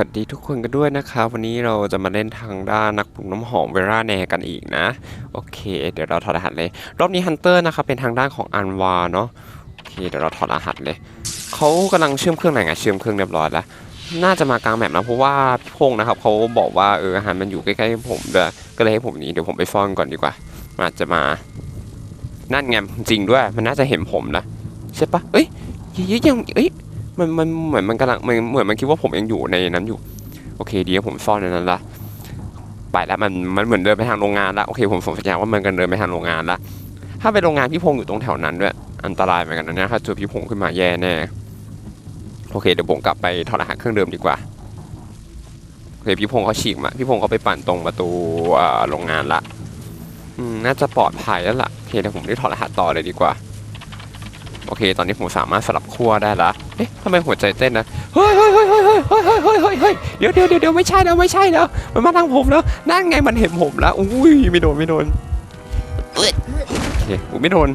วัสดีทุกคนกันด้วยนะครับวันนี้เราจะมาเล่นทางด้านนักปรุงน้ำหอมเวราแนกันอีกนะ โอเค เดี๋ยวเราถอดรหัสเลย รอบนี้ฮันเตอร์นะครับเป็นทางด้านของอันวาเนาะโอเคเดี๋ยวเราถอดรหัสเลยเขากำลังเชื่อมเครื่องไหนไงเชื่อมเครื่องเรียบร้อยแล้วน่าจะมากลางแมปนะเพราะว่าพี่พงษ์นะครับเขาบอกว่าเอออาหารมันอยู่ใกล้ๆผมเด้วยก็เลยให้ผมนี้เดี๋ยวผมไปซ่อนก่อนดีกว่ามันอาจจะมานั่นไงจริงด้วยมันน่าจะเห็นผมนะใช่ปะเอ้ยยังยังเอ้ย มันมันเหมือนมันกำลังมันเหมือนมันคิดว่าผมยังอยู่ในนั้นอยู่ โอเคดีผมซ่อนในนั้นละไปแล้วมันมันเหมือนเดินไปทางโรงงานละโอเคผมสงสัยว่ามันกันเดินไปทางโรงงานละถ้าไปโรงงานพี่พงอยู่ตรงแถวนั้นด้วยอันตรายเหมือนกันนะถ้าเจอพี่พงขึ้นมาแย่แน่โอเคเดี๋ยวผมกลับไปถอดรหัสเครื่องเดิมดีกว่าโอเคพี่พงเขาฉีกมาพี่พงเขาไปปั่นตรงประตูโรงงานละน่าจะปลอดภัยแล้วล่ะโอเคเดี๋ยวผมได้ถอดรหัสต่อเลยดีกว่า เค ตอนนี้ผมสามารถสลับขั้วได้ละเอ๊ะทำไมหัวใจเต้นนะเฮ้ยเฮ้ยเฮ้ยเฮ้ยเฮ้ยเฮ้ยเฮ้ยเฮ้ยเฮ้ยเดี๋ยวเดี๋ยวเดี๋ยวเดี๋ยวไม่ใช่แล้วไม่ใช่แล้วมันมาทางผมแล้วนั่นไงมันเห็นผมแล้วอุ้ยไม่โดนไม่โดนโอเคอุ้ยไม่โดน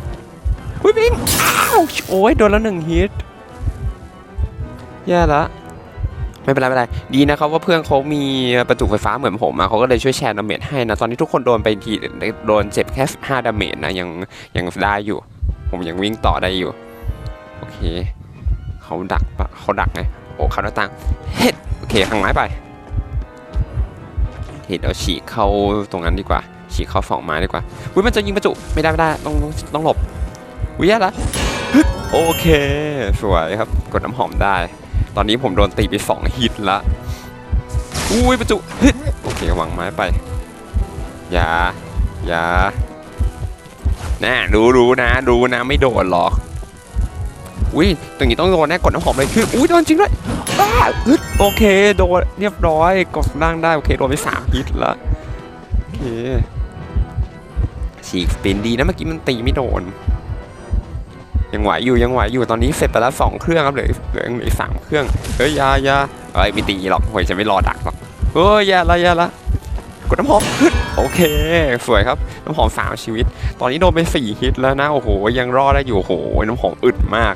อุ้ยพิงอ้าวโอ้ยโดนแล้วหนึ่งฮิตแย่ละไม่เป็นไรไม่เป็นไรดีนะครับว่าเพื่อนเขามีประจุไฟฟ้าเหมือนผมอะเขาก็เลยช่วยแชร์ดาเมจให้นะตอนนี้ทุกคนโดนไปทีโดนเจ็บแค่15ดาเมจนะยังยังได้อยู่ ผมยังวิ่งต่อได้อยู่ เคเขาดักปะเขาดักไงโอ้เขาหน้าต่างเฮ็ดโอเคข้างไม้ไปโอเคเดี๋ยวฉีกเข้าตรงนั้นดีกว่าฉีกเข้าฝั่งไม้ดีกว่าอุ้ยมันจะยิงประจุไม่ได้ไม่ได้ต้องต้องหลบอุ้ยแย่ละโอเคสวยครับกดน้ำหอมได้ ตอนนี้ผมโดนตีไปสองฮิตละอุ้ยประจุโอเควางไม้ไปอย่าอย่าน่ารู้รู้นะรู้นะไม่โดนหรอก อุ้ยตรงนี้ต้องโดนแน่กดน้ำหอมเลยคืออุ้ยโดนจริงด้วยบ้าฮึดโอเคโดนเรียบร้อยกดล่างได้โอเคโดนไปสามฮิตละโอเคฉีกสปินดีนะเมื่อกี้มันตีไม่โดน ยังไหวอยู่ยังไหวอยู่ตอนนี้เสร็จไปแล้วสองเครื่องครับเหลือเหลือเหลืออกสามเครื่องเฮ้ยยายาเอ้ยไม่ตีหรอกโอ้ยจะไม่รอดักหรอกเฮ้ยยาละยาละกดน้ำหอมฮึดโอเค สวยครับ น้ำหอมสามชีวิต ตอนนี้โดนไปสี่ฮิตแล้วนะ โอ้โห ยังรอดได้อยู่ โอ้โห น้ำหอมอึดมาก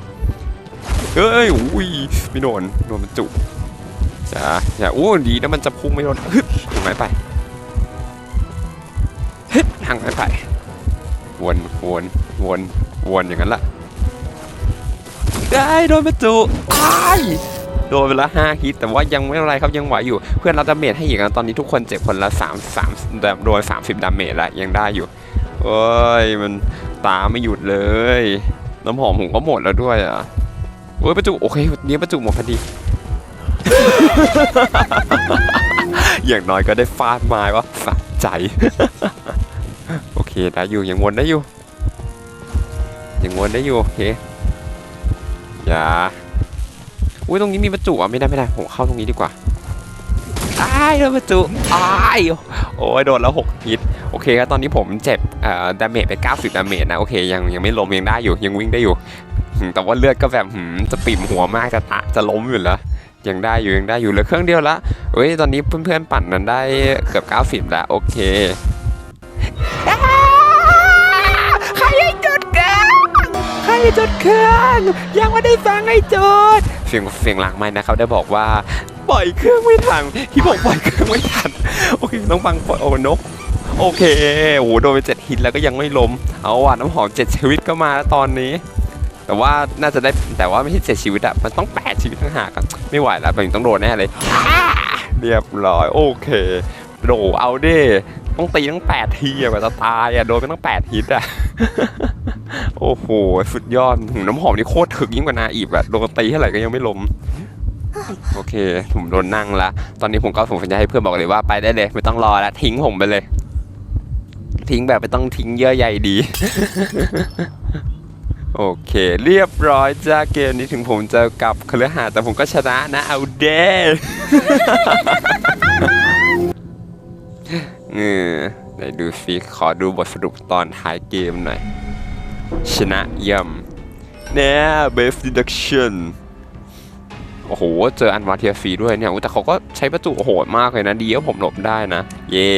เฮ้ยอุ้ยไม่โดนโดนมันจุจ้าอย่าอู้ดีนะมันจะพุ่งไม่โดนฮึบทางไหนไปฮึบทางไหนไปวนวนวนวนอย่างนั้นละได้โดนมันจุอ้ายโดนไปละห้าฮิตแต่ว่ายังไม่เป็นไรครับยังไหวอยู่เพื่อนรับดาเมจให้อีกนะตอนนี้ทุกคนเจ็บคนละสามสามโดนสามสิบดาเมจละยังได้อยู่โอ้ยมันตาไม่หยุดเลย น้ำหอมผมก็หมดแล้วด้วยอะ โอ้ยประจุโอเคนี้ประจุหมดพอดี อย่างน้อยก็ได้ฟาดไม้ว่าสะใจ โอเคได้อยู่ยังวนได้อยู่ ยังวนได้อยู่โอเคอย่าอุ้ยตรงนี้มีประจุอะไม่ได้ไม่ได้ผมเข้าตรงนี้ดีกว่าอ้ายโดนประจุอ้ายโอ้ยโดนแล้วหกฮิตโอเคครับตอนนี้ผมเจ็บเอ่อดาเมจไป 90 ดาเมจนะโอเคยังยังไม่ล้มยังได้อยู่ยังวิ่งได้อยู่ แต่ว่าเลือดก็แบบหืมจะปิ่มหัวมากจะตะจะล้มอยู่แล้วยังได้อยู่ยังได้อยู่เหลือเครื่องเดียวละเฮ้ยตอนนี้เพื่อนๆปั่นนั้นได้เกือบ 90 แล้วโอเคใครให้จุดเครื่องใครให้จุดเครื่องยังไม่ได้ฟังให้จุดเสียงเสียงหลังไม้นะครับได้บอกว่าปล่อยเครื่องไม่ทันที่บอกปล่อยเครื่องไม่ทันโอเคต้องฟังปล่อยโอ้นกโอเคโอ้โหโดนไปเจ็ดฮิตแล้วก็ยังไม่ล้มเอาว่ะน้ำหอมเจ็ดชีวิตก็มาแล้วตอนนี้ แต่ว่าน่าจะได้แต่ว่าไม่ใช่เจ็ดชีวิตอะมันต้องแปดชีวิตทั้งหากอะไม่ไหวแล้วมันต้องโดนแน่เลยเรียบร้อยโอเคโดเอาด้ต้องตีตั้งแปดทีอะกว่าจะตายอะโดนไปตั้งแปดฮิตอะโอ้โหสุดยอดน้ำหอมนี่โคตรถึกยิ่งกว่านาอีกอะโดนตีเท่าไหร่ก็ยังไม่ล้มโอเคผมโดนนั่งละตอนนี้ผมก็ผมจะให้เพื่อนบอกเลยว่าไปได้เลย ไม่ต้องรอแล้วทิ้งผมไปเลย ทิ้งแบบไม่ต้องทิ้งเยื่อใยดี โอเค เรียบร้อยจ้าเกมนี้ถึงผมจะกลับเคฤหาแต่ผมก็ชนะนะเอาเด้เออไหนดูฟิขอดูบทสรุปตอนท้ายเกมหน่อย ชนะเยี่ยมเนี่ย best deduction โอ้โห เจออันวาเทียฟีด้วยเนี่ยแต่เขาก็ใช้ประจุโหดมากเลยนะ ดีว่าผมหลบได้นะ เย้